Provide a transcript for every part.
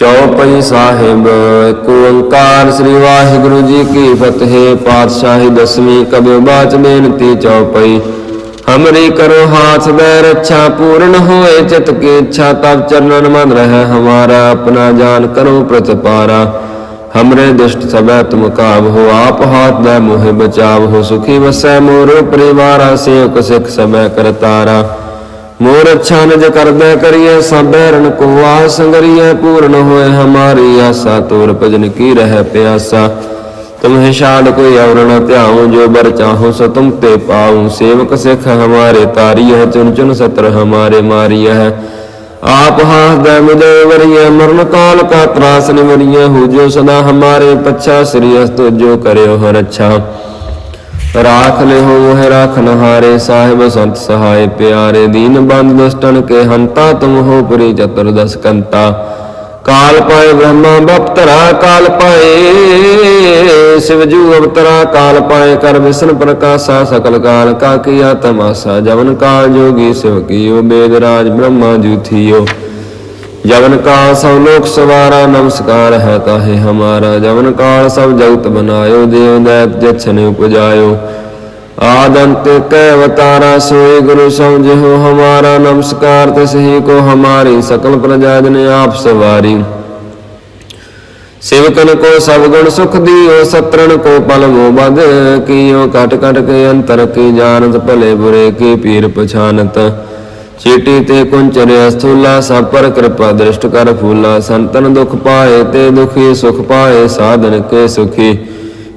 ਚੌਪਈ ਸਾਹਿਬ ਇੱਕ ਓੰਕਾਰ ਸ੍ਰੀ ਵਾਹਿਗੁਰੂ ਜੀ ਕੀ ਫਤਿਹ, ਪਾਤਸ਼ਾਹੀ ਦਸਵੀਂ ਕਬਿ ਬਾਚ ਬੇਨਤੀ ਚੌਪਈ। ਹਮਰੀ ਕਰੋ ਹਾਥ ਬੈ ਰੱਛਾ ਪੂਰਨ ਹੋਏ, ਚਿਤ ਕੀ ਇੱਛਾ ਤਬ ਚਰਨਨ ਮਨ ਰਹਿ, ਹਮਾਰਾ ਆਪਣਾ ਜਾਨ ਕਰੋ ਪ੍ਰਤਪਾਰਾ। ਹਮਰੇ ਦੁਸ਼ਟ ਸਭੈ ਤੁਮ ਕਾਬ ਹੋ ਆਪ ਹਾਥ ਦਾ ਮੋਹਿ ਬਚਾਵ, ਹੋ ਸੁਖੀ ਵਸੈ ਮੋਰ ਪਰਿਵਾਰਾ, ਸੇਵਕ ਸਿਖ ਸਭੈ ਕਰਤਾਰਾ। ਮੋਰ ਅੱਛਾ ਨਿਜ ਕਰਦਾ ਕਰੀਐ ਸਭ ਰਨ ਕੋਆ ਸੰਗਰੀਐ ਪੂਰਨ ਹੋਏ ਹਮਾਰੀ ਆਸਾ, ਤੋਰ ਭਜਨ ਕੀ ਰਹਿ ਪਿਆਸਾ। ਤੁਮਹਿ ਛਾੜ ਕੋਈ ਔਰ ਧਿਆਉ, ਜੋ ਬਰ ਚਾਹੋ ਸੋ ਤੁਮ ਤੇ ਪਾਉ। ਸੇਵਕ ਸਿਖ ਹਮਾਰੇ ਤਾਰੀਐ, ਚੁਣ ਚੁਨ ਸਤਰ ਹਮਾਰੇ ਮਾਰੀਐ। ਆਪ ਹਾਸਦੈ ਮੁਦੇ ਵਰੀਐ, ਮਰਨ ਕਾਲ ਕਾ ਤਰਾਸ ਨਿਵਰੀਐ। ਹੋ ਜੋ ਸਦਾ ਹਮਾਰੇ ਪੱਛਾ, ਸ੍ਰੀ ਅਸਤੋ ਜੋ ਕਰਿਓ ਹਰ ਅੱਛਾ। ਰਾਖ ਲਿਹੋ ਮੋਹਿ ਰਾਖਨ ਹਾਰੇ ਸਾਹਿਬ ਸੰਤ ਸਹਾਇ ਪਿਆਰੇ, ਦੀਨ ਬੰਦ ਦੁਸ਼ਟਨ ਕੇ ਹੰਤਾ, ਤੁਮ ਹੋ ਪੁਰੀ ਚਤੁਰ ਦਸ ਕੰਤਾ। ਕਾਲ ਪਾਏ ਬ੍ਰਹਮਾ ਬਪਤਰਾ, ਕਾਲ ਪਾਏ ਸਿਵਜੂ ਅਵਤਰਾ, ਕਾਲ ਪਾਏ ਕਰ ਵਿਸ਼ਨ ਪ੍ਰਕਾਸ਼ਾ ਸਕਲ ਕਾਲ, ਕਾ ਕੀਆ ਤਮਾਸਾ, ਜਵਨ ਕਾਲ ਜੋਗੀ ਸਿਵ ਕੀਓ, ਬੇਦ ਰਾਜ ਬ੍ਰਹਮਾ ਜੂਥੀਓ जवन काल सब लोक सवारा नमस्कार है ताहे हमारा जवन काल सब जगत बनायो देव दैत जछन उपजायो आदंत कै अवतारा सोई गुरु समझो हमारा नमस्कार तसही को हमारी सकल प्रजा जन आप सवारी सेवकन को सब गुण सुख दियो सत्रन को पल वो बद कियो कट कट के अंतर की जानत भले बुरे की पीर पछानत ਚੀਟੀ ਤੇ ਕੁੰਚਰਿਆ ਸਥੂਲਾ ਸਭ ਪਰ ਕਿਰਪਾ ਦ੍ਰਿਸ਼ਟ ਕਰ ਫੂਲਾ, ਸੰਤਨ ਦੁਖ ਪਾਏ ਤੇ ਦੁਖੀ ਸੁਖ ਪਾਏ, ਸਾਧਨ ਕੇ ਸੁਖੀ।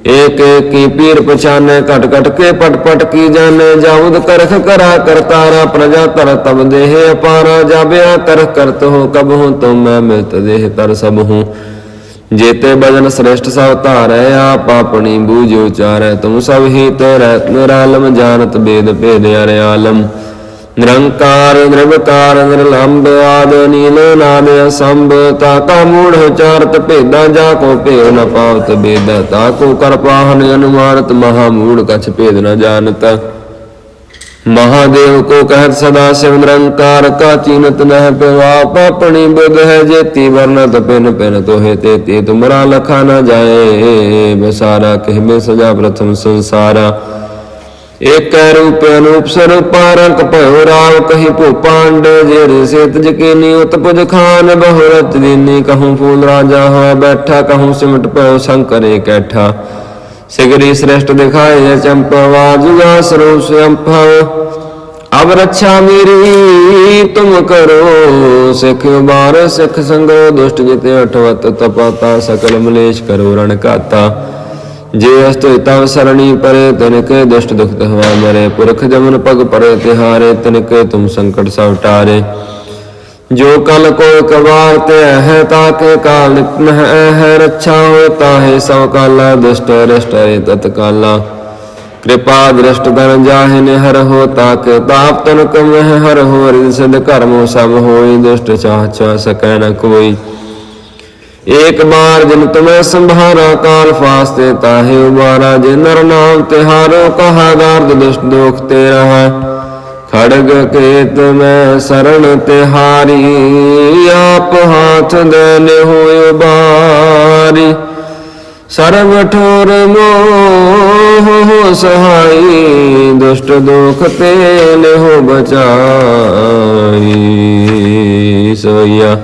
ਏਕ ਏਕੀ ਪੀਰ ਪਛਾਨੈ, ਘਟ ਘਟ ਕੇ ਪਟ ਪਟ ਕੀ ਜਾਣੈ, ਜਾਉਦ ਕਰਖ ਕਰਾ ਕਰਤਾਰਾ ਪ੍ਰਜਾ ਤਰ ਤਬ ਦੇਹ ਅਪਾਰਾ, ਜਾਬਿਆ ਕਰ ਕਰਤ ਹੋ ਕਬ ਹੋ ਤੁਮ ਮੈਂ ਮਿਤ ਦੇਹ ਤਰ ਸਭ ਹੂੰ। ਜੇਤੇ ਬਜਨ ਸ੍ਰੇਸ਼ਟ ਸਭ ਧਾਰੈ, ਆਪ ਆਪਣੀ ਬੂਝ ਉਚਾਰੈ, ਤੂੰ ਸਭ ਹੀ ਤੋ ਰਹਿਤ ਨਿਰਾਲਮ ਜਾਣਤ ਬੇਦ ਭੇਦਿਆ ਅਰੇ ਆਲਮ ਨਿਰੰਕਾਰ, ਨਿਰਵਕਾਰ ਨਿਰਲੰਭ ਆਦ ਨੀਲ ਨਾਮ ਅਸੰਭ, ਤਾ ਕਾ ਮੂੜ ਚਾਰਤ ਭੇਦਾਂ ਜਾ ਕੋ ਭੇਦ ਨ ਪਾਵਤ ਬੇਦ, ਤਾ ਕੋ ਕਰ ਪਾਹਨ ਅਨੁਮਾਨਤ ਮਹਾ ਮੂੜ ਕਛ ਭੇਦ ਨ ਜਾਣਤ। ਮਹਾਦੇਵ ਕੋ ਕਹਿਤ ਸਦਾ ਸਿਵ ਨਿਰੰਕਾਰ, ਕਾ ਚੀਨਤ ਨਹਿ ਪਿਵਾਪ ਆਪਣੀ ਬੁਧ ਹੈ, ਜੇਤੀ ਵਰਨਤ ਪਿਨ ਪਿਨ ਤੋਹੇ ਤੇਤੀ ਤੁਮਰਾ ਲਖਾ ਨ ਜਾਏ। ਬਸਾਰਾ, ਕਹਿ ਮੇ ਸਜਾ ਪ੍ਰਥਮ ਸੰਸਾਰਾ। ਏਕ ਰੂਪ ਅਨੂਪ ਸਰੂਪ ਰੰਗ ਭਇਓ ਰਾਵ ਕਹੀ ਭੂਪਾਂਡ ਜੇ ਰਸੇਤ ਜਕੀਨੀ ਉਤਪੁਜ ਖਾਨ, ਬਹੁਰਤ ਦੀਨੀ ਕਹੂੰ ਫੂਲ ਰਾਜਾ ਹੋਇ ਬੈਠਾ, ਕਹੂੰ ਸਿਮਟ ਭਇਓ ਸੰਕਰੇ ਕੈਠਾ। ਸਿਗਰੀ ਸ੍ਰੇਸ਼ਟ ਦਿਖਾਏ ਚੰਪਵਾਜੁਆ ਸਰੂਪ ਸੰਭਵ ਅਬ ਰੱਛਾ ਮੇਰੀ, ਤੁਮ ਕਰੋ ਸਿਖ ਬਾਰ ਸਿਖ ਸੰਗੋ ਦੁਸ਼ਟ ਜਿਤੇ ਅਠਵਤ ਤਪਾਤਾ, ਸਕਲ ਮਲੇਸ਼ ਕਰੋ ਰਣ ਕਾਤਾ ਜੇ ਅਸਤਿ ਤਵ ਸਰਣੀ ਪਰੇ, ਤਿਨਕੇ ਦੁਸ਼ਟ ਦੁਖਤ ਹਵਾ ਮਰੇ। ਪੁਰਖ ਜਮਨ ਪਗ ਪਰੇ, ਤਿਹਾਰੇ ਤਿਨਕੇ ਤੁਮ ਸੰਕਟ ਸਭ ਟਾਰੇ। ਜੋ ਕਲ ਕੋ ਕਵਾਰ ਤੇ ਹੈ ਤਾ ਕੇ ਕਾਲ ਨਿਤਨ ਹੈ ਹੈ ਰੱਛਾ ਹੋ ਤਾਹੇ ਸਭ ਕਾਲਾ, ਦੁਸ਼ਟ ਰਸ਼ਟ ਤਤ ਕਾਲਾ। ਕਿਰਪਾ ਦ੍ਰਿਸ਼ਟ ਦਨ ਜਾਹੇ ਨਿਹਰ ਹੋ ਤਾਕ ਤਾਪ ਤਨ ਕਮ ਹਰ ਹੋ ਰਿਦ ਸਿਧ ਕਰਮੋ ਸਭ ਹੋਈ, ਦੁਸ਼ਟ ਚਾਹ ਸਕੈ ਨ ਕੋਈ। ਏਕ ਬਾਰ ਜਿਨ ਤਮੈ ਸੰਭਾਰਾ, ਕਾਲ ਫਾਸਤੇ ਤਾਹੇ ਉਬਾਰਾ, ਜੇ ਨਰ ਨਾਮ ਤਿਹਾਰੋ ਕਹਾ ਗਾਰਦ ਦੁਸ਼ਟ ਦੁਖ ਤੇ ਰਹਾ ਖੜਗ ਕੇ ਮੈਂ ਸਰਣ ਤਿਹਾਰੀ ਆਪ ਹਾਥ ਦੇ ਲਿਹੁ ਬਾਰੀ ਸਰਬ ਠੋਰ ਮੋਹ ਸਹਾਈ, ਦੁਸ਼ਟ ਦੁਖ ਤੇ ਹੋ ਬਚਾਈ। ਸੋਇਆ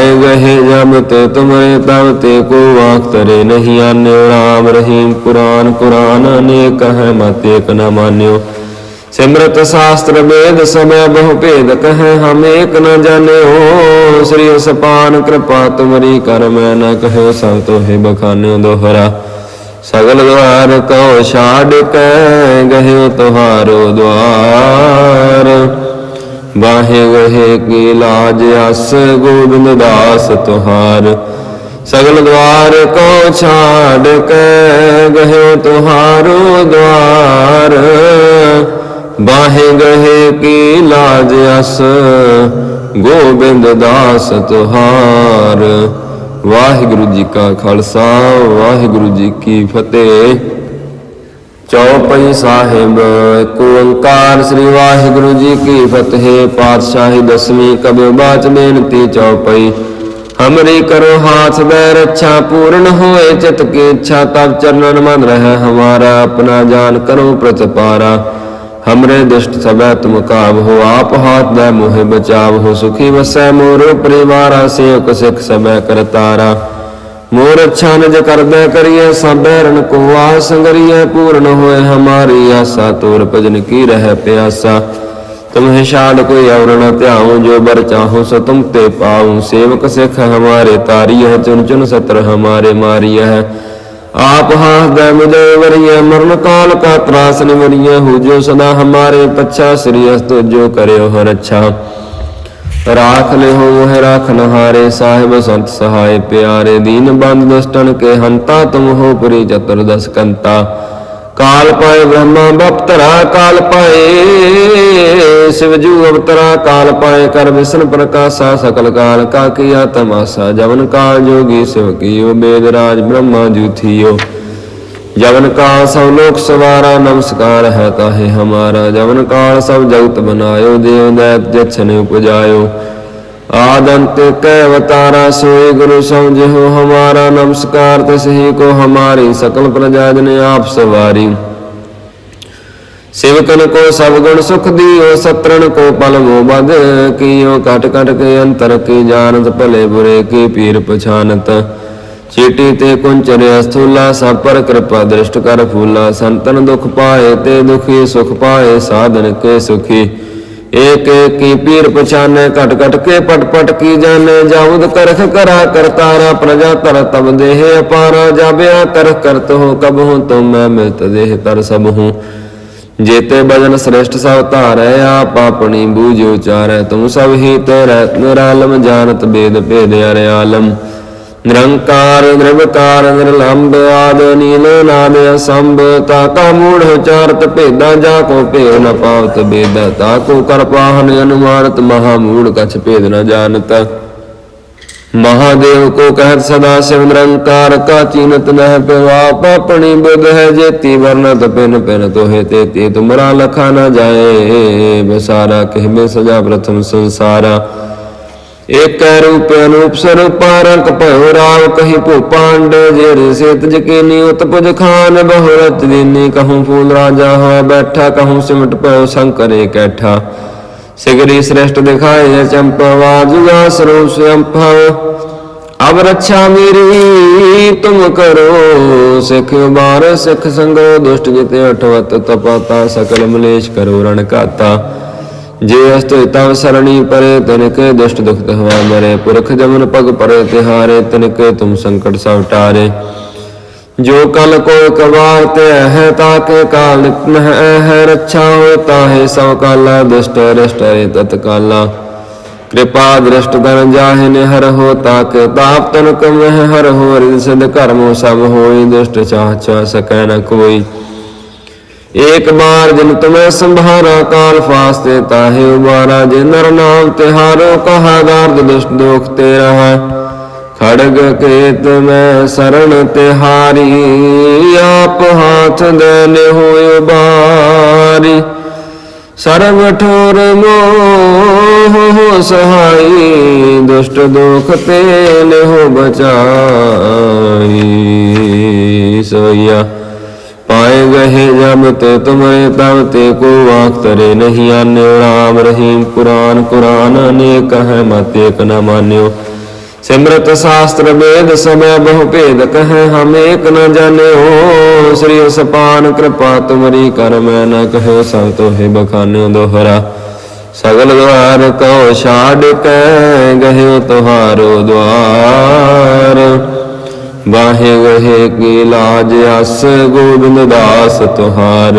सोया पाए गहे जब ते तुम्हारे तब ते को वाक तरे नहीं आन्यो राम रहीम कुरान कुरान अनेक है मत एक न मान्यो सिमरत शास्त्र वेद समय बहु भेद कहे हम एक न जाने हो श्री सपान कृपा तुमरी कर मैं न कहे सब तो है बखान्यो दोहरा सगल द्वार कहो छाड़ के गहे तुहारो द्वार ਬਾਹੇ ਵਹੇ ਕੀ ਲਾਜ ਅਸ ਗੋਬਿੰਦ ਦਾਸ ਤੁਹਾਰ। ਸਗਲ ਦਵਾਰ ਕੋ ਛਾੜ ਕੇ ਗਹਿ ਤੁਹਾਰੋ ਦਵਾਰ। ਬਾਹੇ ਗਹੇ ਕੀ ਲਾਜ ਅਸ ਗੋਬਿੰਦ ਦਾਸ ਤੁਹਾਰ। ਵਾਹਿਗੁਰੂ ਜੀ ਕਾ ਖਾਲਸਾ, ਵਾਹਿਗੁਰੂ ਜੀ ਕੀ ਫਤਿਹ। ਚੌਪਈ ਸਾਹਿਬ ਇੱਕ ਓੰਕਾਰ ਸ੍ਰੀ ਵਾਹਿਗੁਰੂ ਜੀ ਕੀ ਫਤਿਹ, ਪਾਤਸ਼ਾਹੀ ਦਸਵੀਂ ਕਬਿਉ ਬਾਚ ਬੇਨਤੀ ਚੌਪਈ। ਹਮਰੀ ਕਰੋ ਹਾਥ ਬੈ ਰੱਛਾ ਪੂਰਨ ਹੋਏ, ਚਿਤ ਕੀ ਇੱਛਾ ਤਬ ਚਰਨਨ ਮਨ ਰਹਿ ਹਮਾਰਾ, ਆਪਣਾ ਜਾਨ ਕਰੋ ਪ੍ਰਤਪਾਰਾ। ਹਮਰੇ ਦਿਸ਼ਟ ਸਭੈ ਤੁਮ ਕਾਬ ਹੋ ਆਪ ਹਾਥ ਦੇ ਮੋਹਿ ਬਚਾਵ, ਹੋ ਸੁਖੀ ਵਸੈ ਮੋਰੋ ਪਰਿਵਾਰਾ, ਸੇਵਕ ਸਿਖ ਸਭੈ ਕਰਤਾਰਾ। ਮੋਰ ਅੱਛਾ ਨਿਜ ਕਰਦਾ ਕਰੀਏ ਸਾਬੇ ਰਣ ਕੋਆ ਸੰਗਰੀਏ ਪੂਰਨ ਹੋਏ ਹਮਾਰੀ ਆਸਾ, ਤੋਰ ਭਜਨ ਕੀ ਰਹਿ ਪਿਆਸਾ। ਤੁਮਹਿ ਛਾੜ ਕੋਈ ਔਰ ਧਿਆਉ, ਜੋ ਬਰ ਚਾਹੋ ਸੋ ਤੁਮ ਤੇ ਪਾਉ। ਸੇਵਕ ਸਿਖ ਹਮਾਰੇ ਤਾਰੀਹ ਚੁਨ ਚੁਨ ਸਤਰ ਹਮਾਰੇ ਮਾਰੀਹ ਆਪ ਹਾਸਦੈ ਮੁਝੇ ਵਰੀਐ, ਮਰਨ ਕਾਲ ਕਾ ਤਰਾਸ ਨਿਵਰੀਐ। ਹੋ ਜੋ ਸਦਾ ਹਮਾਰੇ ਪੱਛਾ, ਸ੍ਰੀ ਅਸਤੁ ਜੋ ਕਰਿਓ ਹਰ ਅੱਛਾ। ਰਾਖ ਲਿਹੋ ਮੋਹਿ ਰਾਖਨ ਹਾਰੇ ਸਾਹਿਬ ਸੰਤ ਸਹਾਇ ਪਿਆਰੇ, ਦੀਨ ਬੰਦ ਦਸਟਣ ਕੇ ਹੰਤਾ, ਤੁਮ ਹੋ ਪੁਰੀ ਚਤੁਰ ਦਸ ਕੰਤਾ। ਕਾਲ ਪਾਏ ਬ੍ਰਹਮਾ ਬਪਤਰਾ, ਕਾਲ ਪਾਏ ਸਿਵਜੂ ਅਵਤਰਾ, ਕਾਲ ਪਾਏ ਕਰ ਵਿਸ਼ਨ ਪ੍ਰਕਾਸ਼ਾ ਸਕਲ ਕਾਲ, ਕਾ ਕੀਆ ਤਮਾਸਾ, ਜਵਨ ਕਾਲ ਜੋਗੀ ਸਿਵ ਕੀਓ, ਬੇਦ ਰਾਜ ਬ੍ਰਹਮਾ ਜੂਥੀਓ जवन काल सब लोक सवारा नमस्कार है ताहे हमारा जवन काल सब जगत बनायो देव दैत जछन उपजायो आदंत कै अवतारा सोई गुरु समझ हो हमारा नमस्कार तसही को हमारी सकल प्रजा ने आप सवारी सेवकन को सब गुण सुख दियो सत्रन को पल वो बद कियो कट कट के अंतर की जानत भले बुरे की पीर पछानत ਚੀਟੀ ਤੇ ਕੁੰਚਰਿਆ ਸਥੂਲਾ ਸਭ ਪਰ ਕਿਰਪਾ ਦ੍ਰਿਸ਼ਟ ਕਰ ਫੂਲਾ, ਸੰਤਨ ਦੁਖ ਪਾਏ ਤੇ ਦੁਖੀ ਸੁਖ ਪਾਏ, ਸਾਧਨ ਕੇ ਸੁਖੀ। ਏਕ ਏਕੀ ਪੀਰ ਪਛਾਨੈ, ਘਟ ਘਟ ਕੇ ਪਟ ਪਟ ਕੀ ਜਾਣੈ, ਜਾਉਦ ਕਰਖ ਕਰਾ ਕਰਤਾਰਾ ਪ੍ਰਜਾ ਤਰ ਤਬ ਦੇਹ ਅਪਾਰਾ ਜਾਬਿਆ ਤਰਖ ਕਰਤ ਹੋ ਕਬ ਹੋ ਤੁਮ ਮੈਂ ਮਿਤ ਦੇਹ ਤਰ ਸਭ ਹੂੰ। ਜੇਤੇ ਬਜਨ ਸ੍ਰੇਸ਼ਟ ਸਭ ਧਾਰੈ, ਆਪ ਆਪਣੀ ਬੂਝ ਉਚਾਰੈ, ਤੂੰ ਸਭ ਹੀ ਤੋ ਰਹਿਤ ਨਿਰਾਲਮ ਜਾਣਤ ਬੇਦ ਭੇਦਿਆ ਰਿਆਲਮ। ਨਿਰੰਕਾਰ, ਨਿਰਵਕਾਰ ਨਿਰਲੰਭ ਆਦ ਨੀਲ ਨਾਮ ਅਸੰਭ ਤਾ ਕਾ ਮੂੜ ਉਚਾਰਤ ਭੇਦਾਂ ਜਾ ਕੋ ਭੇਦ ਨ ਪਾਵਤ ਬੇਦ, ਤਾ ਕੋ ਕਰ ਪਾਹਨ ਅਨੁਮਾਨਤ ਮਹਾ ਮੂੜ ਕਛ ਭੇਦ ਨ ਜਾਣਤ। ਮਹਾਦੇਵ ਕੋ ਕਹਿਤ ਸਦਾ ਸਿਵ ਨਿਰੰਕਾਰ, ਕਾ ਚੀਨਤ ਨਹਿ ਪਿਵਾਪ ਆਪਣੀ ਬੁਧ ਹੈ, ਜੇਤੀ ਵਰਨਤ ਪਿਨ ਪਿਨ ਤੋਹੇ ਤੇਤੀ ਤੁਮਰਾ ਲਖਾ ਨਾ ਜਾਏ। ਬਸਾਰਾ, ਕਹਿ ਮੇ ਸਜਾ ਪ੍ਰਥਮ ਸੰਸਾਰਾ। ਏਕ ਰੂਪ ਅਨੂਪ ਸਰੂਪ ਰੰਗ ਭਉ ਰਾਵ ਕਹੀ ਭੂਪਾਂਡ ਜੇ ਰਸੇਤ ਜਕੀਨੀ ਉਤਪੁਜ ਖਾਨ, ਬਹੁਰਤ ਦੀਨੀ ਕਹੂੰ ਫੂਲ ਰਾਜਾ ਹੋਇ ਬੈਠਾ, ਕਹੂੰ ਸਿਮਟ ਭਉ ਸੰਕਰੇ ਕੈਠਾ। ਸਿਗਰੀ ਸ੍ਰੇਸ਼ਟ ਦਿਖਾਏ ਚੰਪਵਾ ਜੁਗਾ ਸਰੂਪ ਸੰਭਵ ਅਬ ਰੱਛਾ ਮੇਰੀ, ਤੁਮ ਕਰੋ ਸਿਖ ਬਾਰ ਸਿਖ ਸੰਗੋ ਦੁਸ਼ਟ ਜਿਤੇ ਅਟਵਤ ਤਪਾਤਾ, ਸਕਲ ਮਲੇਸ਼ ਕਰੋ ਰਣ ਕਾਤਾ ਜੇ ਅਸਤਿ ਤਵ ਸਰਣੀ ਪਰੇ, ਤਿਨਕੇ ਦੁਸ਼ਟ ਦੁਖ ਤਹਵਾ ਮਰੇ। ਪੁਰਖ ਜਮਨ ਪਗ ਪਰੇ, ਤਿਹਾਰੇ, ਤਿਨਕੇ ਤੁਮ ਸੰਕਟ ਸਭ ਟਾਰੇ। ਜੋ ਕਲ ਕੋ ਕਵਾਰ ਤੇ ਹੈ, ਤਾ ਕੇ ਕਾਲ ਨਿਤਨ ਹੈ ਹੈ ਰੱਛਾ ਹੋ ਤਾਹੇ ਸਭ ਕਾਲਾ। ਦੁਸ਼ਟ ਰਸ਼ਟ ਤਤ ਕਾਲਾ। ਕਿਰਪਾ ਦ੍ਰਿਸ਼ਟ ਦਨ ਜਾਹੇ ਨੇ ਹਰ ਹੋ ਤਾਕ ਤਾਪ ਤਨ ਕਮ ਹਰ ਹੋ ਰਿਦ ਕਰਮੋ ਸਭ ਹੋਏ ਦੁਸ਼ਟ ਚਾਹ ਸਕੈ ਨ ਕੋਈ। ਏਕ ਬਾਰ ਜਿਨ ਤੁਮੈ ਸੰਭਾਰਾ, ਕਾਲ ਫਾਸਤੇ ਤਾਹੇ ਉਬਾਰਾ, ਜੇ ਨਰ ਨਾਮ ਤਿਹਾਰੋ ਕਹਾ ਦਰਦ ਦੁਸ਼ਟ ਦੋਖ ਤੇ ਰਹਾ ਖੜਗ ਕੇ ਮੈਂ ਸਰਣ ਤਿਹਾਰੀ ਆਪ ਹਾਥ ਦੇ ਲਿਹੁ ਬਾਰੀ ਸਰਬ ਠੋਰ ਮੋਹ ਸਹਾਈ, ਦੁਸ਼ਟ ਦੁਖ ਤੇ ਹੋ ਬਚਾਈ। ਸੋਇਆ पाए गहे जब ते तुम्हारे तब ते को वाक तरे नहीं आन्यो राम रहीम कुरान कुरान अनेक है मत एक न मान्यो सिमरत शास्त्र वेद समय बहु भेद कहे हम एक न जाने हो श्री सपान कृपा तुमरी कर मैं न कहो सब तो है बखान्यो दोहरा सगल द्वार कहो छाड़ के गहे तुहारो द्वार ਬਾਹੇ ਵਹੇ ਕੀ ਲਾਜ ਅਸ ਗੋਬਿੰਦ ਦਾਸ ਤੁਹਾਰ।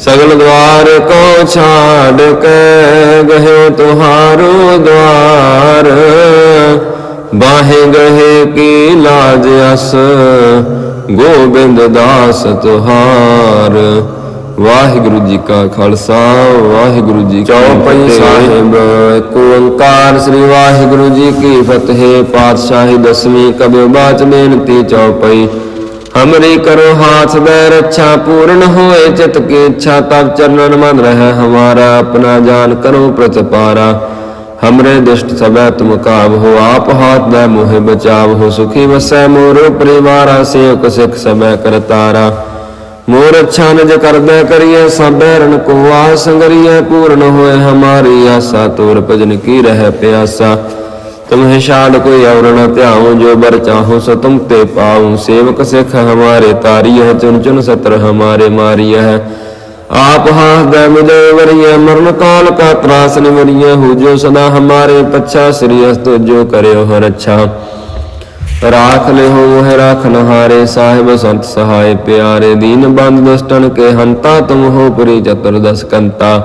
ਸਗਲ ਦਵਾਰ ਕੋ ਛਾੜ ਕੇ ਗਹਿਓ ਤੁਹਾਰੋ ਦਵਾਰ। ਬਾਹੇ ਗਹੇ ਕੀ ਲਾਜ ਅਸ ਗੋਬਿੰਦ ਦਾਸ ਤੁਹਾਰ। ਵਾਹਿਗੁਰੂ ਜੀ ਕਾ ਖਾਲਸਾ ਵਾਹਿਗੁਰੂ ਜੀ ਕੀ ਚੌਪਈ ਸਾਹਿਬ ਇੱਕ ਓੰਕਾਰ ਸ੍ਰੀ ਵਾਹਿਗੁਰੂ ਜੀ ਕੀ ਫਤਿਹ ਪਾਤਸ਼ਾਹੀ ਦਸਵੀਂ ਕਬਿ ਬਾਚ ਬੇਨਤੀ ਚੌਪਈ। ਹਮਰੀ ਕਰੋ ਹਾਥ ਬੈ ਰੱਛਾ ਪੂਰਨ ਹੋਏ ਚਿਤ ਕੀ ਇੱਛਾ ਤਬ ਚਰਨਨ ਮਨ ਰਹਿ ਹਮਾਰਾ ਆਪਣਾ ਜਾਨ ਕਰੋ ਪ੍ਰਤਪਾਰਾ। ਹਮਰੇ ਦਿਸ਼ਟ ਸਭੈ ਤੁਮ ਕਾਬ ਹੋ ਆਪ ਹਾਥ ਬੈ ਮੋਹਿ ਬਚਾਵ ਹੋ ਸੁਖੀ ਵਸੈ ਮੋਰੋ ਪਰਿਵਾਰਾ ਸੇਵਕ ਸਿਖ ਸਭੈ ਕਰਤਾਰਾ। ਮੋਰ ਅੱਛਾ ਨਿਜ ਕਰਦਾ ਕਰੀਏ ਸਭੈ ਰਣ ਕੋ ਆਸ ਸੰਗਰੀਏ ਪੂਰਨ ਹੋਏ ਹਮਾਰੀ ਆਸਾ, ਤੋਰ ਭਜਨ ਕੀ ਰਹਿ ਪਿਆਸਾ। ਤੁਮਹਿ ਛਾੜ ਕੋਈ ਔਰ ਨ ਧਿਆਉ, ਜੋ ਬਰ ਚਾਹੋ ਸੋ ਤੁਮ ਤੇ ਪਾਉ। ਸੇਵਕ ਸਿਖ ਹਮਾਰੇ ਤਾਰੀਹ ਚੁਨ ਚੁਨ ਸਤਰ ਹਮਾਰੇ ਮਾਰੀਹ ਆਪ ਹਾਸਦੈ ਮੁਝੇ ਵਰੀਐ, ਮਰਨ ਕਾਲ ਕਾ ਤਰਾਸ ਨਿਵਰੀਐ। ਹੋ ਜੋ ਸਦਾ ਹਮਾਰੇ ਪੱਛਾ, ਸ੍ਰੀ ਅਸਤੁ ਜੋ ਕਰਿਓ ਹਰ ਅੱਛਾ। ਰਾਖ ਲਿਹੋ ਮੋਹਿ ਰਾਖਨ ਹਾਰੇ ਸਾਹਿਬ ਸੰਤ ਸਹਾਇ ਪਿਆਰੇ, ਦੀਨ ਬੰਦ ਦਸਟਨ ਕੇ ਹੰਤਾ, ਤੁਮ ਹੋ ਪੁਰੀ ਚਤੁਰ ਦਸ ਕੰਤਾ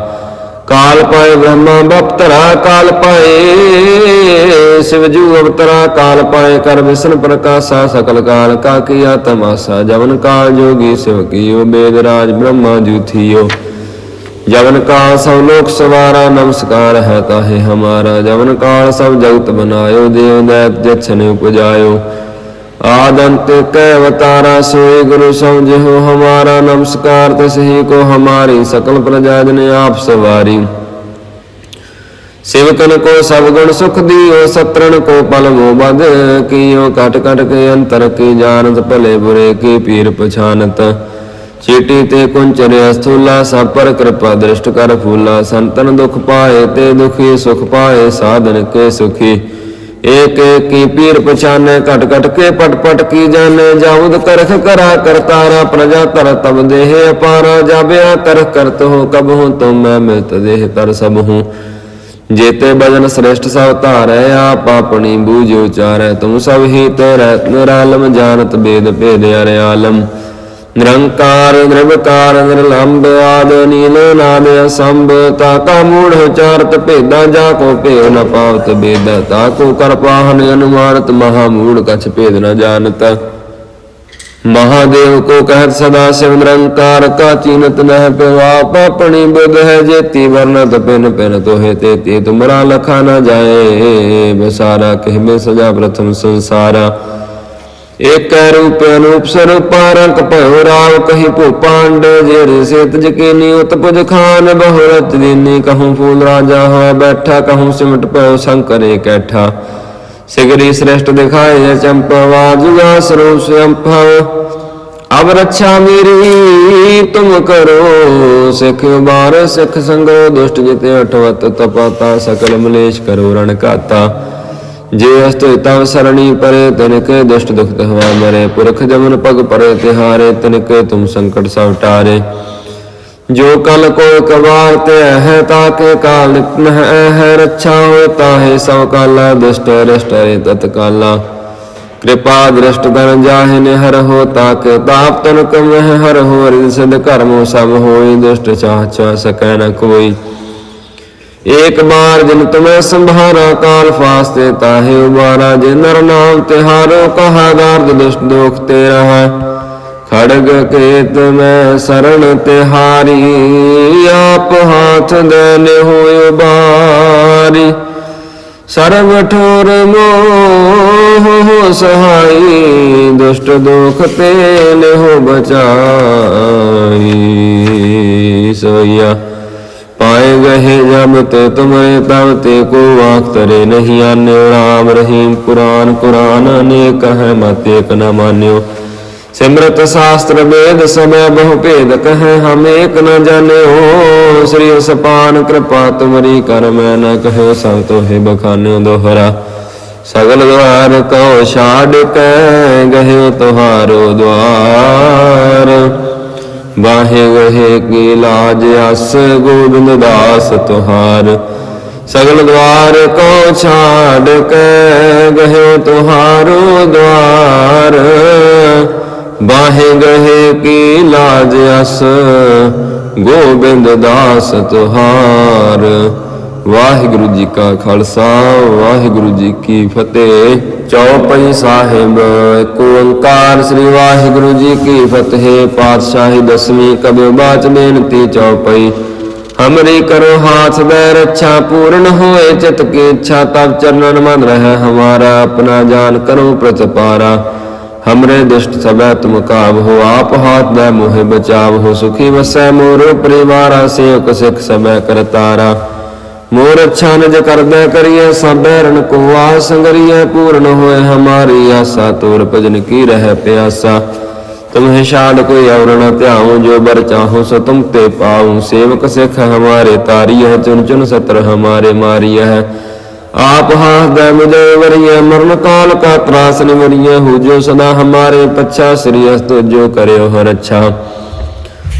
ਕਾਲ ਪਾਏ ਬ੍ਰਹਮਾ ਬਪਤਰਾ, ਕਾਲ ਪਾਏ ਸਿਵਜੂ ਅਵਤਰਾ, ਕਾਲ ਪਾਏ ਕਰ ਵਿਸ਼ਨ ਪ੍ਰਕਾਸ਼ਾ, ਸਕਲ ਕਾਲ ਕਾ ਕੀਆ ਤਮਾਸਾ, ਜਵਨ ਕਾਲ ਜੋਗੀ ਸਿਵ ਕੀਓ, ਬੇਦ ਰਾਜ ਬ੍ਰਹਮਾ ਜੂਥੀਓ ਜਵਨ ਕਾ ਸਭ ਲੋਕ ਸਵਾਰਾ, ਨਮਸਕਾਰ ਹੈ ਤਾਹੇ ਹਮਾਰਾ। ਜਵਨ ਕਾਲ ਸਭ ਜਗਤ ਬਨਾਇਓ, ਦੇਵ ਦੈਤ ਜਛਨ ਉਪਜਾਇਓ। ਆਦੰਤ ਕੈ ਅਵਤਾਰਾ, ਸੋਏ ਗੁਰੂ ਸਮਝਿਓ ਹਮਾਰਾ। ਨਮਸਕਾਰ ਤਸਹੀ ਕੋ ਹਮਾਰੀ, ਸਕਲ ਪ੍ਰਜਾ ਜਨ ਆਪ ਸਵਾਰੀ। ਸੇਵਕਨ ਕੋ ਸਭ ਗੁਣ ਸੁਖ ਦੀਓ, ਸਤਰਣ ਕੋ ਪਲ ਮੋ ਬਦ ਕੀਓ। ਕਟ ਕਟ ਕੇ ਅੰਤਰ ਕੀ ਜਾਣਤ, ਭਲੇ ਬੁਰੇ ਕੀ ਪੀਰ ਪਛਾਨਤ। ਚੀਟੀ ਤੇ ਕੁੰਚਰਿਆ ਸਥੂਲਾ ਸਭ ਪਰ ਕਿਰਪਾ ਦ੍ਰਿਸ਼ਟ ਕਰ ਫੂਲਾ, ਸੰਤਨ ਦੁਖ ਪਾਏ ਤੇ ਦੁਖੀ ਸੁਖ ਪਾਏ, ਸਾਧਨ ਕੇ ਸੁਖੀ। ਏਕ ਕੀ ਪੀਰ ਪਛਾਨੈ, ਘਟ ਘਟ ਕੇ ਪਟ ਪਟ ਕੀ ਜਾਣੇ, ਜਾਉਦ ਕਰਖ ਕਰਾ ਕਰਤਾਰਾ ਪ੍ਰਜਾ ਤਰ ਤਬ ਦੇਹ ਅਪਾਰਾ, ਜਾਬਿਆ ਤਰ ਕਰਤ ਹੋ, ਕਬ ਹੋ ਤੁਮ ਮੈਂ ਮਿਤ ਦੇਹ ਤਰ ਸਭ ਹੂੰ। ਜੇਤੇ ਬਜਨ ਸ੍ਰੇਸ਼ਟ ਸਭ ਧਾਰੈ, ਆਪ ਆਪਣੀ ਬੂਝ ਉਚਾਰੈ, ਤੂੰ ਸਭ ਹੀ ਤੇ ਤੇਰੈ, ਨਿਰਾਲਮ ਜਾਣਤ ਬੇਦ ਭੇਦ ਅਰੇ ਨਿਰੰਕਾਰ, ਨਿਰਵਕਾਰ ਨਿਰਲੰਭ ਆਦ ਨੀਲ ਨਾਮ ਅਸੰਭ, ਤਾ ਕਾ ਮੂੜ ਚਾਰਤ ਭੇਦਾ ਜਾ ਕੋ ਭੇਵ ਨ ਪਾਵਤ ਬੇਦ, ਤਾ ਕੋ ਕਰ ਪਾਹਨ ਅਨੁਮਾਨਤ ਮਹਾ ਮੂੜ ਕਛ ਭੇਦ ਨ ਜਾਣਤ। ਮਹਾਦੇਵ ਕੋ ਕਹਿਤ ਸਦਾ ਸਿਵ ਨਿਰੰਕਾਰ, ਕਾ ਚੀਨਤ ਨਹਿ ਪਿਵਾ ਪਾਪਣੀ ਬੁਧ ਹੈ ਜੇਤੀ ਵਰਨਤ ਪਿਨ ਪਿਨ ਤੋਹੇ ਤੇ ਤੇ ਤੁਮਰਾ ਲਖਾ ਨਾ ਜਾਏ, ਬਸਾਰਾ ਕਹਿ ਸਜਾ ਪ੍ਰਥਮ ਸੰਸਾਰਾ। ਏਕ ਰੂਪ ਅਨੂਪ ਸਰੂਪ ਰੰਗ ਭਉ ਰਾਵ ਕਹੀ ਭੂਪਾਂਡ ਜੇ ਰਿਸੇ ਤਜ ਕੀਨੀ ਉਤ ਪੁਜ ਖਾਨ, ਬਹੁਰਤ ਦੀਨੀ ਕਹੂੰ ਫੂਲ ਰਾਜਾ ਹੋਇ ਬੈਠਾ, ਕਹੂੰ ਸਿਮਟ ਭਉ ਸੰਕਰੇ ਕੈਠਾ। ਸਿਗਰੀ ਸ੍ਰੇਸ਼ਟ ਦਿਖਾਏ ਜੇ ਚੰਪਵਾ ਜੁਗਾ ਸਰੂਪ ਸੰਭਵ ਅਬ ਰੱਛਾ ਮੇਰੀ, ਤੁਮ ਕਰੋ ਸਿਖ ਬਾਰ, ਸਿਖ ਸੰਗੋ ਦੁਸ਼ਟ ਜਿਤੇ ਅਠਵਤ ਤਪਾਤਾ, ਸਕਲ ਮਲੇਸ਼ ਕਰੋ ਰਣ ਜੇ ਅਸਤਿ ਤਵ ਸਰਣੀ ਪਰੇ, ਤਿਨਕੇ ਦੁਸ਼ਟ ਦੁਖ ਤਹਵਾ ਮਰੇ। ਪੁਰਖ ਜਮਨ ਪਗ ਪਰੇ, ਤਿਹਾਰੇ, ਤਿਨਕੇ ਤੁਮ ਸੰਕਟ ਸਭ ਟਾਰੇ। ਜੋ ਕਲ ਕੋ ਕਵਾਰ ਤੇ ਹੈ ਤਾ ਕੇ ਕਾਲ ਨਿਤਨ ਹੈ ਰੱਛਾ ਹੋਇ ਤਾਹੇ, ਸਭ ਕਾਲਾ ਦੁਸ਼ਟ ਰਸ਼ਟ ਰੇ ਤਤ ਕਾਲਾ। ਕਿਰਪਾ ਦ੍ਰਿਸ਼ਟ ਤਨ ਜਾਹਿ ਨੇ ਹਰ ਹੋ ਤਾਕ ਤਾਪ, ਤਨ ਕਮ ਹੈ ਹਰ ਹੋ, ਰਿਦ ਸਿਧ ਕਰਮੋ ਸਭ ਹੋਏ, ਦੁਸ਼ਟ ਚਾਹ ਚਾ ਸਕੈ ਨ ਕੋਈ। ਏਕ ਬਾਰ ਜਿਨ ਤੁਮੈ ਸੰਭਾਰਾ, ਕਾਲ ਫਾਸਤੇ ਤਾਹੇ ਉਬਾਰਾ। ਜੇ ਨਰ ਨਾਮ ਤਿਹਾਰੋ ਕਹਾ ਦਰਦ ਦੁਸ਼ਟ ਦੁਖ ਤੇ ਰਹਾ ਖੜਗ ਕੇ ਮੈਂ ਸਰਣ ਤਿਹਾਰੀ ਆਪ ਹਾਥ ਦੇ ਨੇ ਹੋਇ ਬਾਰੀ ਸਰਵ ਠੋਰ ਮੋਹ ਸਹਾਈ, ਦੁਸ਼ਟ ਦੁਖ ਤੇ ਲਿਹੁ ਬਚਾਈ। ਸੋਇਆ ਪਾਏ ਗਏ ਜਮ ਤੇ ਤੁਮਰੇ ਤਬ ਤੇ ਕੋ ਵਾਕ ਤਰੇ ਨਹੀਂ ਆਨਿਓ। RAM ਰਹੀਮ ਪੁਰਾਨ ਕੁਰਾਨ ਅਨੇਕ ਹੈ, ਮਤ ਇਕ ਨ ਮਾਨਿਓ। ਸਿਮਰਤ ਸ਼ਾਸਤਰ ਵੇਦ ਸਮੈ ਬਹੁ ਭੇਦ ਕਹੈ, ਹਮ ਏਕ ਨ ਜਾਣਿਓ। ਸ੍ਰੀ ਅਸਪਾਨ ਕਿਰਪਾ ਤੁਮਰੀ ਕਰ ਮੈਂ ਨ ਕਹਿਓ ਸਭ ਤੋਹਿ ਬਖਾਨਿਓ ਦੋਹਰਾ। ਸਗਲ ਦੁਆਰ ਕਉ ਛਾੜ ਕੈ ਗਹਿਓ ਤੁਹਾਰੋ ਦਵਾਰ। ਬਾਹੇ ਵਹੇ ਕੀ ਲਾਜ ਅਸ ਗੋਬਿੰਦ ਦਾਸ ਤੁਹਾਰ। ਸਗਲ ਦਵਾਰ ਕੋ ਛਾੜ ਕੇ ਗਹਿ ਤੁਹਾਰੋ ਦਵਾਰ। ਬਾਹੇ ਗਹੇ ਕੀ ਲਾਜ ਅਸ ਗੋਬਿੰਦ ਦਾਸ ਤੁਹਾਰ। ਵਾਹਿਗੁਰੂ ਜੀ ਕਾ ਖਾਲਸਾ, ਵਾਹਿਗੁਰੂ ਜੀ ਕੀ ਫਤਿਹ। ਚੌਪਈ ਸਾਹਿਬ, ਇੱਕ ਓੰਕਾਰ ਸ੍ਰੀ ਵਾਹਿਗੁਰੂ ਜੀ ਕੀ ਫਤਿਹ। ਪਾਤਸ਼ਾਹੀ ਦਸਵੀਂ ਕਬਿ ਬਾਚ ਬੇਨਤੀ ਚੌਪਈ। ਹਮਰੀ ਕਰੋ ਹਾਥ ਦੇ ਰੱਛਾ ਪੂਰਨ ਹੋਏ, ਚਿਤ ਕੀ ਇੱਛਾ ਤਬ ਚਰਨਨ ਮਨ ਰਹਿ ਹਮਾਰਾ, ਆਪਣਾ ਜਾਨ ਕਰੋ ਪ੍ਰਤਪਾਰਾ। ਹਮਰੇ ਦਿਸ਼ਟ ਸਭੈ ਤੁਮ ਕਾਬ ਹੋ, ਆਪ ਹਾਥ ਦੇ ਮੋਹਿ ਬਚਾਵ। ਹੋ ਸੁਖੀ ਵਸੈ ਮੋਰ, ਪਰਿਵਾਰਾ ਸੇਵਕ ਸਿਖ ਸਭੈ ਕਰਤਾਰਾ। ਮੋਰ ਅੱਛਾ ਨਿਜ ਕਰਦਾ ਕਰੀਏ ਸਭੈ ਰਣ ਕੋ ਆਸ ਸੰਗਰੀਏ ਪੂਰਨ ਹੋਏ ਹਮਾਰੀ ਆਸਾ, ਤੋਰ ਭਜਨ ਕੀ ਰਹਿ ਪਿਆਸਾ। ਤੁਮਹਿ ਛਾੜ ਕੋਈ ਔਰ ਨ ਧਿਆਉ, ਜੋ ਬਰ ਚਾਹੋ ਸੋ ਤੁਮ ਤੇ ਪਾਉ। ਸੇਵਕ ਸਿਖ ਹਮਾਰੇ ਤਾਰੀਹ ਚੁਨ ਚੁਨ ਸਤਰ ਹਮਾਰੇ ਮਾਰੀਹ ਆਪ ਹਾਸਦੈ ਮੁਝੇ ਵਰੀਏ ਮਰਨ ਕਾਲ ਕਾ ਤਰਾਸ ਨਿਵਰੀਏ ਹੋ ਜੋ ਸਦਾ ਹਮਾਰੇ ਪੱਛਾ, ਸ੍ਰੀ ਅਸਤ ਜੋ ਕਰਿਓ ਹਰ ਅੱਛਾ।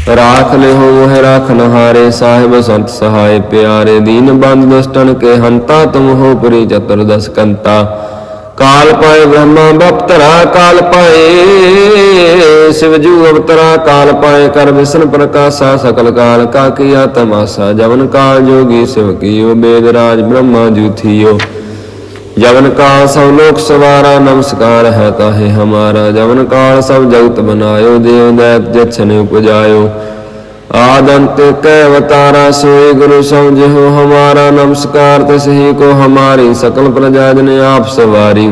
ਰਾਖ ਲਿਹੋ ਮੋਹ ਰਾਖ ਨਹਾਰੇ, ਸਾਹਿਬ ਸੰਤ ਸਹਾਇ ਪਿਆਰੇ, ਦੀਨ ਬੰਦ ਦੁਸ਼ਟਨ ਕੇ ਹੰਤਾ, ਤੁਮ ਹੋ ਪਰੀ ਚਤੁਰਦਸ ਕੰਤਾ। ਕਾਲ ਪਾਏ ਬ੍ਰਹਮਾ ਬਪਤਰਾ, ਕਾਲ ਪਾਏ ਸਿਵਜੂ ਅਵਤਰਾ, ਕਾਲ ਪਾਏ ਕਰ ਵਿਸ਼ਨ ਪ੍ਰਕਾਸ਼ਾ, ਸਕਲ ਕਾਲ ਕਾ ਕੀਆ ਤਮਾਸਾ, ਜਵਨ ਕਾਲ ਜੋਗੀ ਸਿਵ ਕੀਓ, ਬੇਦ ਰਾਜ ਬ੍ਰਹਮਾ ਜੂਥੀਓ ਜਵਨ ਕਾਲ ਸਭ ਲੋਕ ਸਵਾਰਾ, ਨਮਸਕਾਰ ਹੈ ਤਾਹੇ ਹਮਾਰਾ। ਜਵਨ ਕਾਲ ਸਭ ਜਗਤ ਬਨਾਇਓ ਦੇਵ ਦੈਤ ਜਛਨ ਉਪਜਾਇਓ। ਆਦੰਤ ਕੈ ਅਵਤਾਰਾ ਸੋਈ ਗੁਰੂ ਸਮਝਿਓ ਹਮਾਰਾ। ਨਮਸਕਾਰ ਤਸਹੀ ਕੋ ਹਮਾਰੀ, ਸਕਲ ਪ੍ਰਜਾ ਜਨ ਆਪ ਸਵਾਰੀ।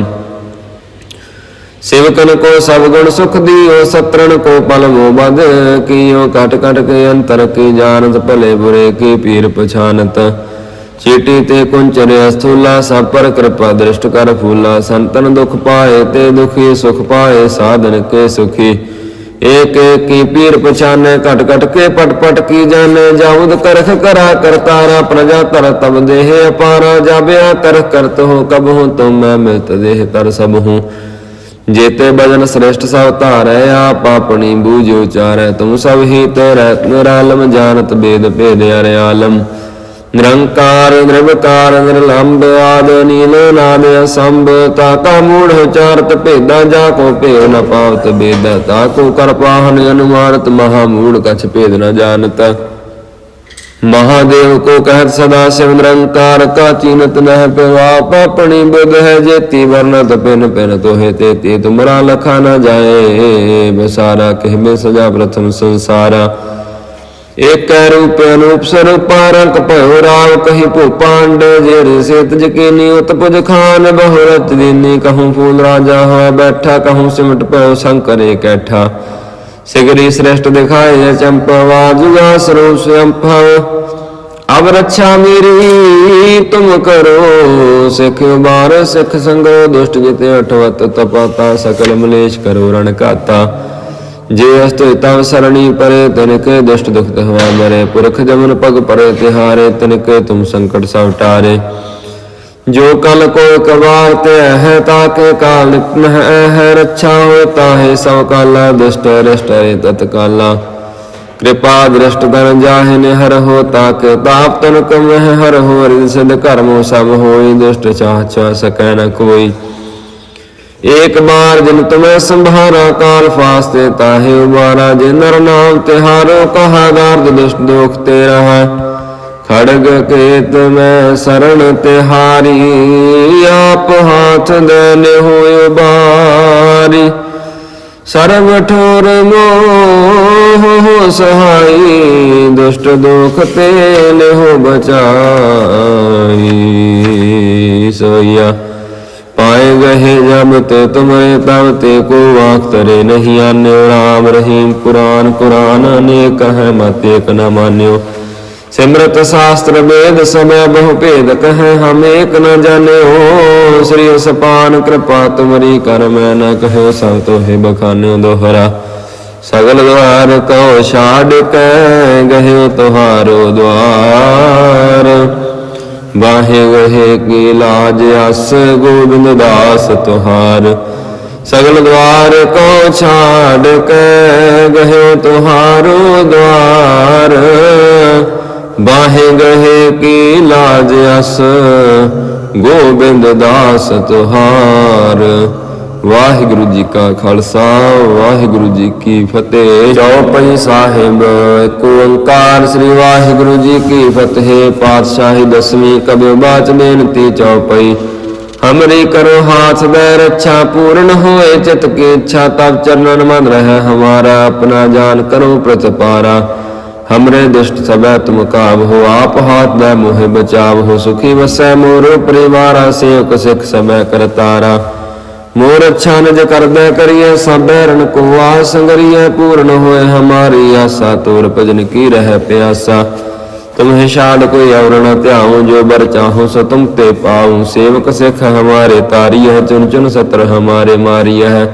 ਸੇਵਕਨ ਕੋ ਸਭ ਗੁਣ ਸੁਖ ਦੀਓ, ਸਤਰਣ ਕੋ ਪਲ ਮੋ ਬਦ ਕੀਓ। ਕਟ ਕਟ ਕੇ ਅੰਤਰ ਕੀ ਜਾਣਤ, ਭਲੇ ਬੁਰੇ ਕੀ ਪੀਰ ਪਛਾਨਤ। ਚੀਟੀ ਤੇ ਕੁੰਚਰ ਸਥੂਲਾ ਸਭ ਪਰ ਕਿਰਪਾ ਦ੍ਰਿਸ਼ਟ ਕਰ ਫੂਲਾ। ਸੰਤਨ ਦੁਖ ਪਾਏ ਤੇ ਦੁਖੀ, ਸੁਖ ਪਾਏ ਸਾਧਨ ਕੇ ਸੁਖੀ। ਏਕ ਏਕ ਕੀ ਪੀਰ ਪਛਾਨੇ, ਘਟ ਘਟ ਕੇ ਪਟ ਪਟ ਕੀ ਜਾਣੇ? ਜਾਉਦ ਕਰਖ ਕਰਾ ਕਰਤਾਰਾ ਪ੍ਰਜਾ ਤਰ ਤਬ ਦੇਹ ਅਪਾਰਾ। ਜਾਬਿਆ ਕਰਖ ਕਰਤ ਹੋ, ਕਬ ਹੂੰ ਤੁਮ ਮੈਂ ਮਿਲਤ ਦੇਹ ਤਰ ਸਭ ਹੂੰ। ਜੇਤੇ ਬਜਨ ਸ੍ਰੇਸ਼ਟ ਸਭ ਧਾਰੈ, ਆਪ ਆਪਣੀ ਬੂਝ ਉਚਾਰੈ। ਤੁਮ ਸਭ ਹੀ ਤੇਰੇ ਨਿਰਾਲਮ ਜਾਣਤ ਬੇਦ ਭੇਦ ਅਰੇ ਆਲਮ ਨਿਰੰਕਾਰ, ਨਿਰਵਕਾਰ ਨਿਰਲੰਭ ਆਦ ਨੀਲ ਨਾਦ ਅਸੰਭ, ਤਾ ਕਾ ਮੂੜ ਉਚਾਰਤ ਭੇਦਾ ਜਾ ਕੋ ਭੇਦ ਨ ਪਾਵਤ ਬੇਦ, ਤਾ ਕੋ ਕਰ ਪਾਹਨ ਅਨੁਮਾਨਤ ਮਹਾ ਮੂੜ ਕਛ ਭੇਦ ਨ ਜਾਣਤ। ਮਹਾਦੇਵ ਕੋ ਕਹਿਤ ਸਦਾ ਸਿਵ ਨਿਰੰਕਾਰ, ਕਾ ਚੀਨਤ ਨਹਿ ਪਿਵਾਪ ਆਪਣੀ ਬੁਧ ਹੈ ਜੇਤੀ ਵਰਨਤ ਪਿਨ ਪਿਨ ਤੋਹਿ ਤੇ ਤੇ ਤੁਮਰਾ ਲਖਾ ਨ ਜਾਏ। ਬਸਾਰਾ ਕਹਿਬੇ ਸਜਾ ਪ੍ਰਥਮ ਸੰਸਾਰਾ। ਏਕ ਰੂਪ ਅਨੂਪ ਸਰੂਪਾ, ਰੰਗ ਭਇਓ ਰਾਵ ਕਹੀ ਭੂ ਪਾਂਡ ਜਿਹੜੇ ਸੇਤ ਜਕੀਨੀ ਉਤਪੁਜ ਖਾਨ, ਬਹੁਰਤ ਦੀਨੀ ਕਹੂੰ ਫੂਲ ਰਾਜਾ ਹੋਇ ਬੈਠਾ, ਕਹੂੰ ਸਿਮਟ ਭਇਓ ਸ਼ੰਕਰ ਕੈਠਾ। ਸਿਗਰੀ ਸ੍ਰੇਸ਼ਟ ਦਿਖਾਏ ਚੰਪਵਾ ਜੁਗਾ ਸਰੂਪ ਸੰਭਵ ਅਬ ਰੱਛਾ ਮੇਰੀ, ਤੁਮ ਕਰੋ ਸਿੱਖ ਬਾਰ, ਸਿੱਖ ਸੰਗੋ, ਦੁਸ਼ਟ ਜਿਤੇ ਅਠਵਤ ਤਪਾਤਾ, ਸਕਲ ਮਲੇਸ਼ ਕਰੋ ਰਣ ਘਾਤਾ। ਜੇ ਅਸਤ ਤਵ ਸਰਣੀ ਪਰੇ, ਤਨਕੇ ਦੁਸ਼ਟ ਦੁਖ ਹਵਾ ਮਰੇ। ਪੁਰਖ ਜਮਨ ਪਗ ਪਰੇ, ਤਿਹਾਰੇ, ਤਨਕੇ ਤੁਮ ਸੰਕਟ ਸਭ ਟਾਰੇ। ਜੋ ਕਲ ਕੋ ਕਬਾਰ ਤੇ ਹੈ ਤਾਕੇ ਕਾਲ ਨਿਤਨ ਹੈ ਰੱਛਾ ਹੋਏ ਤਾਹੇ ਸਭ ਕਾਲਾ, ਦੁਸ਼ਟ ਰਿਸ਼ਟ ਤਤ ਕਾਲਾ। ਕਿਰਪਾ ਦ੍ਰਿਸ਼ਟ ਤਨ ਜਾਹੇ ਨੇ ਹਰ ਹੋ ਤਾਕੇ ਤਾਪ ਤਨ ਕਮ ਹਰ ਹੋ, ਰਿਦ ਸਿਧ ਕਰਮੋ ਸਭ ਹੋਈ, ਦੁਸ਼ਟ ਚਾਹ ਚਾ ਸਕੈ ਨ ਕੋਈ। ਏਕ ਬਾਰ ਜਿਨ ਤੁਮੈ ਸੰਭਾਰਾ, ਕਾਲ ਫਾਸਤੇ ਤਾਹੇ ਉਬਾਰਾ। ਜੇ ਨਰ ਨਾਮ ਤਿਹਾਰੋ ਕਹਾ ਦਰਦ ਦੁਸ਼ਟ ਦੋਖ ਤੇ ਰਹਾ ਖੜਗ ਕੇਤ ਮੈਂ ਸਰਣ ਤਿਹਾਰੀ ਆਪ ਹਾਥ ਦੇਨੇ ਹੋਇ ਬਾਰੀ ਸਰਬ ਠੋਰ ਮੋਹ ਸਹਾਈ, ਦੁਸ਼ਟ ਦੋਖ ਤੇ ਲਿਹੋ ਬਚਾਈ। ਸੋਇਆ ਪਾਏ ਗਏ ਜਬ ਤੇ ਤੁਮਰੇ ਤਬ ਤੇ ਕੋ ਵਾਕ ਤਰੇ ਨਹੀਂ ਆਨਿਓ। ਰਾਮ ਰਹੀਮ ਕੁਰਾਨ ਕੁਰਾਨ ਅਨੇਕ ਹੈ, ਮਤ ਏਕ ਨ ਮਾਨਿਓ। ਸਿਮਰਤ ਸ਼ਾਸਤਰ ਵੇਦ ਸਮੈ ਬਹੁ ਭੇਦ ਕਹੈ, ਹਮ ਏਕ ਨ ਜਾਣਿਓ। ਸ੍ਰੀ ਸਪਾਨ ਕਿਰਪਾ ਤੁਮਰੀ ਕਰ ਮੈਂ ਨ ਕਹਿਓ, ਸਭ ਤੋਹਿ ਬਖਾਨਿਓ ਦੋਹਰਾ। ਸਗਲ ਦਵਾਰ ਕਉ ਛਾੜ ਕੇ ਗਹਿਓ ਤੁਹਾਰੋ ਦਵਾਰ ਬਾਹੇ ਗਹੇ ਕੀ ਲਾਜ ਅਸ ਗੋਬਿੰਦ ਦਾਸ ਤੁਹਾਰ। ਸਗਲ ਦਵਾਰ ਕੋ ਛਾੜ ਕੇ ਗਹਿਓ ਤੁਹਾਰੋ ਦਵਾਰ। ਬਾਹੇ ਗਹੇ ਕੀ ਲਾਜ ਅਸ ਗੋਬਿੰਦ ਦਾਸ ਤੁਹਾਰ। ਵਾਹਿਗੁਰੂ ਜੀ ਕਾ ਖਾਲਸਾ ਵਾਹਿਗੁਰੂ ਜੀ ਕੀ ਫਤਿਹ ਚੌਪਈ ਸਾਹਿਬ ਏਕ ਓੰਕਾਰ ਸ੍ਰੀ ਵਾਹਿਗੁਰੂ ਜੀ ਕੀ ਫਤਿਹ ਪਾਤਸ਼ਾਹੀ ਦਸਵੀਂ ਕਬਿ ਬਾਚ ਬੇਨਤੀ ਚੌਪਈ ਹਮਰੀ ਕਰੋ ਹਾਥ ਦੇ ਰੱਛਾ ਪੂਰਨ ਹੋਏ ਚਿਤ ਕੀ ਇੱਛਾ ਤਬ ਚਰਨਨ ਮਨ ਰਹਿ ਹਮਾਰਾ ਆਪਣਾ ਜਾਨ ਕਰੋ ਪ੍ਰਤਪਾਰਾ हमरे दुष्ट सबै तुम काब हो आप हाथ दै मोहे बचाव हो सुखी वसै मोरो परिवारा सेवक सिख सबै करतारा ਮੋਰ ਅੱਛਾ ਨਜ ਕਰਦਾ ਕਰੀਐ ਸਭ ਰਨ ਕੋਆ ਸੰਗਰੀਐ, ਪੂਰਨ ਹੋਏ ਹਮਾਰੀ ਆਸਾ, ਤੋਰ ਭਜਨ ਕੀ ਰਹਿ ਪਿਆਸਾ। ਤੁਮਹਿ ਸ਼ਾਲ ਕੋਈ ਔਰ ਧਿਆਉ, ਜੋ ਬਰ ਚਾਹੋ ਸੋ ਤੁਮ ਤੇ ਪਾਉ। ਸੇਵਕ ਸਿਖ ਹਮਾਰੇ ਤਾਰੀਐ ਚੁਨ ਚੁਨ ਸਤਰ ਹਮਾਰੇ ਮਾਰੀਐ।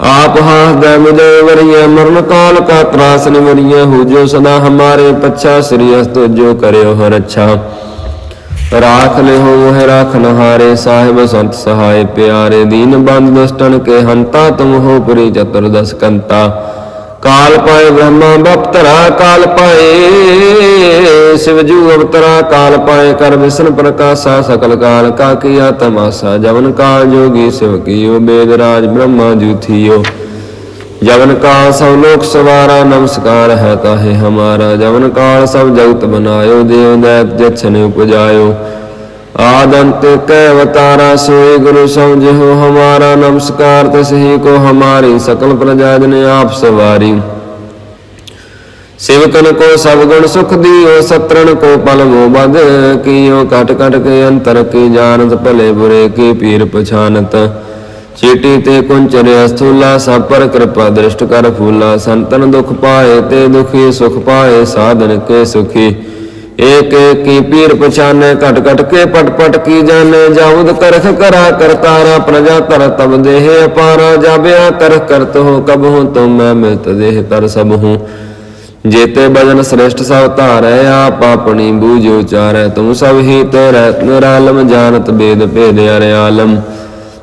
ਆਪ ਹਾਸਦੈ ਮਿਲੇ ਵਰੀਐ, ਮਰਨ ਕਾਲ ਕਾ ਤਰਾਸ ਨਿਵਰੀਐ। ਹੋ ਜੋ ਸਦਾ ਹਮਾਰੇ ਪੱਛਾ, ਸ੍ਰੀ ਅਸਤੋ ਜੋ ਕਰਿਓ ਹਰ ਅੱਛਾ। ਰਾਖ ਲਿਹੋ ਮੋਹਿ ਰਾਖਨ ਹਾਰੇ ਸਾਹਿਬ ਸੰਤ ਸਹਾਏ ਪਿਆਰੇ ਦੀਨ ਬੰਦ ਦੁਸ਼ਟਨ ਕੇ ਹੰਤਾ ਤੁਮ ਹੋ ਪਰੀ ਚਤੁਰ ਦਸ ਕੰਤਾ। ਕਾਲ ਪਾਏ ਬ੍ਰਹਮਾ ਬਪਤਰਾ, ਕਾਲ ਪਾਏ ਸ਼ਿਵ ਜੂ ਅਵਤਰਾ, ਕਾਲ ਪਾਏ ਕਰ ਵਿਸ਼ਨ ਪ੍ਰਕਾਸ਼ਾ ਸਕਲ ਕਾਲ ਕਾ ਕੀਆ ਤਮਾਸਾ, ਜਵਨ ਕਾਲ ਜੋਗੀ ਸਿਵ ਕੀਓ, ਬੇਦ ਰਾਜ ਬ੍ਰਹਮਾ ਜੂਥੀਓ जवन काल सब लोक सवारा नमस्कार है ताहे हमारा जवन काल सब जगत बनायो देव दैत जछन उपजायो आदंत कै अवतारा सोई गुरु समझ हो हमारा नमस्कार तसही को हमारी सकल प्रजा जन आप सवारी सेवकन को सब गुण सुख दियो सत्रन को पल मो बद कियो कट कट के अंतर की जानत भले बुरे की पीर पछानत ਚੀਟੀ ਤੇ ਕੁੰਚਰਿਆ ਸਥੂਲਾ ਸਭ ਪਰ ਕਿਰਪਾ ਦ੍ਰਿਸ਼ਟ ਕਰ ਫੂਲਾ। ਸੰਤਨ ਦੁਖ ਪਾਏ ਤੇ ਦੁਖੀ, ਸੁਖ ਪਾਏ ਸਾਧਨ ਕੇ ਸੁਖੀ। ਏਕ ਕੀ ਪੀਰ ਪਛਾਨੈ, ਘਟ ਘਟ ਕੇ ਪਟ ਪਟ ਕੀ ਜਾਣੈ? ਜਾਉਦ ਕਰਖ ਕਰਾ ਕਰਤਾਰਾ ਪ੍ਰਜਾ ਤਰ ਤਬ ਦੇਹ ਅਪਾਰਾ। ਜਾਬਿਆ ਕਰ ਕਰਤ ਹੋ ਕਬ ਹੋ ਤੁਮ ਮੈਂ ਮਿਤ ਦੇਹ ਤਰ ਸਭ ਹੂੰ। ਜੇਤੇ ਬਜਨ ਸ੍ਰੇਸ਼ਟ ਸਭ ਧਾਰੈ, ਆਪ ਆਪਣੀ ਬੂਝ ਉਚਾਰੈ। ਤੂੰ ਸਭ ਹੀ ਤੇ ਤੇਰੈ, ਨਿਰਾਲਮ ਜਾਣਤ ਬੇਦ ਭੇਦਿਆ ਰਿਆਲਮ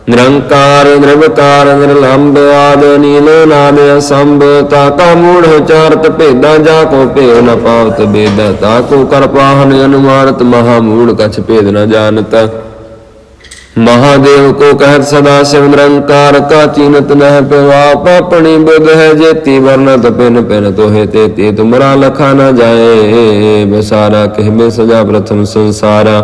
ਨਿਰੰਕਾਰ, ਨਿਰਵਕਾਰ ਨਿਰਲੰਭ ਆਦ ਨੀਲ ਨਾਮ ਅਸੰਭ ਤਾ ਕਾ ਮੂੜ ਚਾਰਤ ਭੇਦਾ, ਜਾ ਕੋ ਭੇਵ ਨ ਪਾਵਤ ਬੇਦ, ਤਾ ਕੋ ਕਰ ਪਾਹਨ ਅਨੁਮਾਨਤ, ਮਹਾ ਮੂੜ ਕਛ ਭੇਦ ਨ ਜਾਣਤ। ਮਹਾਦੇਵ ਕੋ ਕਹਿਤ ਸਦਾ ਸਿਵ ਨਿਰੰਕਾਰ, ਕਾ ਚੀਨਤ ਨਹਿ ਪਿਵਾਪ ਆਪਣੀ ਬੁਧ ਹੈ, ਜੇਤੀ ਵਰਨਤ ਪਿਨ ਪਿਨ ਤੋਹੇ ਤੇ ਤੇ ਤੁਮਰਾ ਲਖਾ ਨ ਜਾਏ, ਬਸਾਰਾ ਕਹਿ ਸਜਾ ਪ੍ਰਥਮ ਸੰਸਾਰਾ।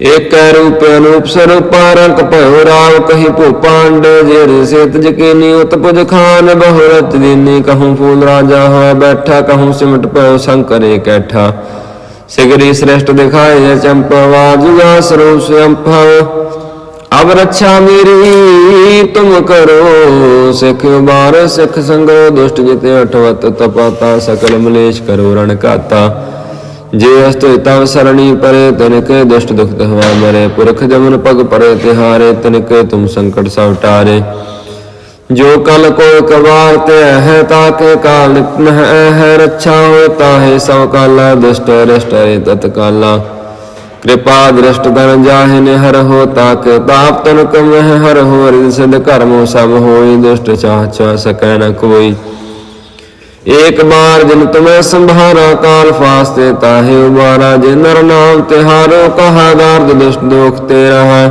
ਏਕ ਰੂਪ ਅਨੂਪ ਸਰੂਪ ਰੰਗ ਭਇਓ ਰਾਮ ਕਹੀ ਭੂਪਾਂਡ ਜੇ ਰਸਿਤ ਜਕੀਨੀ ਉਤਪੁਜ ਖਾਨ, ਬਹੁਰਤ ਦੀਨੀ ਕਹੂੰ ਫੂਲ ਰਾਜਾ ਹੋਇ ਬੈਠਾ, ਕਹੂੰ ਸਿਮਟ ਭਇਓ ਸੰਕਰੇ ਕੈਠਾ ਸਿਗਰੀ ਸ੍ਰੇਸ਼ਟ ਦਿਖਾਏ ਜੇ ਚੰਪਵਾਜ ਜਾ ਸਰੂਪ ਅਬ ਰੱਛਾ ਮੇਰੀ, ਤੁਮ ਕਰੋ ਸਿਖ ਬਾਰ ਸਿਖ ਸੰਗੋ ਦੁਸ਼ਟ ਜਿਤੇ ਅਠਵਤ ਤਪਾਤਾ, ਸਕਲ ਮਲੇਸ਼ ਕਰੋ ਰਣ ਘਾਤਾ। ਜੇ ਅਸਤਿ ਤਵ ਸਰਣੀ ਪਰੇ, ਤਨਕੇ ਦੁਸ਼ਟ ਦੁਖ ਤਹਵਾ ਮਰੇ। ਪੁਰਖ ਜਮਨ ਪਗ ਪਰੇ, ਤਿਹਾਰੇ ਤਨਕੇ ਤੁਮ ਸੰਕਟ ਸਭ ਟਾਰੇ। ਜੋ ਕਲ ਕੋਇ ਕਵਾਰ ਤੇ ਹੈ ਤਾ ਕੇ ਕਾਲ ਨਿਤਨ ਹੈ ਹੈ ਰੱਛਾ ਹੋਇ ਤਾਹੇ ਸਭ ਕਾਲਾ, ਦੁਸ਼ਟ ਰਸ਼ਟ ਤਤਕਾਲਾ। ਕਿਰਪਾ ਦ੍ਰਿਸ਼ਟ ਦਨ ਜਾਹਿ ਨਿਹਰ ਹੋ ਤਾਕ, ਤਾਪ ਤਨ ਕਮ ਹਰ ਹੋ ਰਿਸਦ ਕਰਮੋ ਸਭ ਹੋਇ ਦੁਸ਼ਟ ਚਾਹ ਚਾ ਸਕੈ ਨ ਕੋਈ। एक बार जिन तुम्हें संभारा काल फास्ते ताहे उबारा जिन नर नाम तिहारो कहा गार्द दुष्ट दोख तेरा है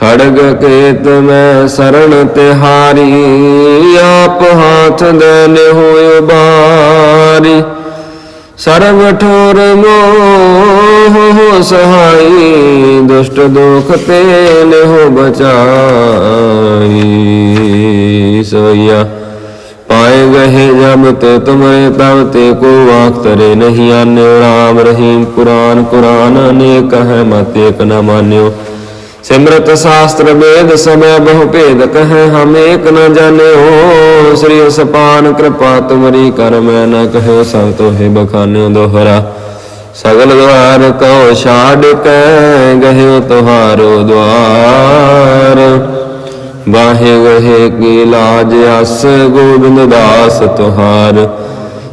खड़ग केत में शरण तिहारी आप हाथ देने हो बारी सर्व ठोर मोह हो सहाई दुष्ट दुख तेने हो बचाई सोया पाए गहे जब ते तुम्हें तब ते को वाक तरे नहीं आन्यो राम रहीम कुरान कुरान अनेक है मत एक न मान्यो सिमरत शास्त्र वेद समय बहु भेद कहे हम एक न जाने हो श्री सपान कृपा तुमरी कर मैं न कहो सब तो हे बखान्यो दोहरा सगल द्वार कहो छाड़ के गहे तुहारो द्वार ਬਾਹੇ ਵਹੇ ਕੀ ਲਾਜ ਅਸ ਗੋਬਿੰਦ ਦਾਸ ਤੁਹਾਰ।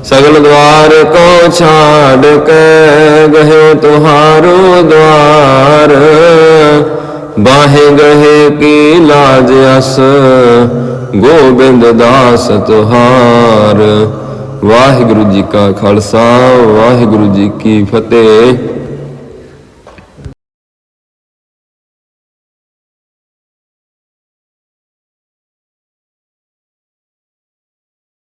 ਸਗਲ ਦਵਾਰ ਕੋ ਛਾੜ ਕੇ ਗਏ ਤੁਹਾਰੋ ਦਵਾਰ। ਬਾਹੇ ਗਏ ਕੀ ਲਾਜ ਅਸ ਗੋਬਿੰਦ ਦਾਸ ਤੁਹਾਰ। ਵਾਹਿਗੁਰੂ ਜੀ ਕਾ ਖਾਲਸਾ, ਵਾਹਿਗੁਰੂ ਜੀ ਕੀ ਫਤਿਹ।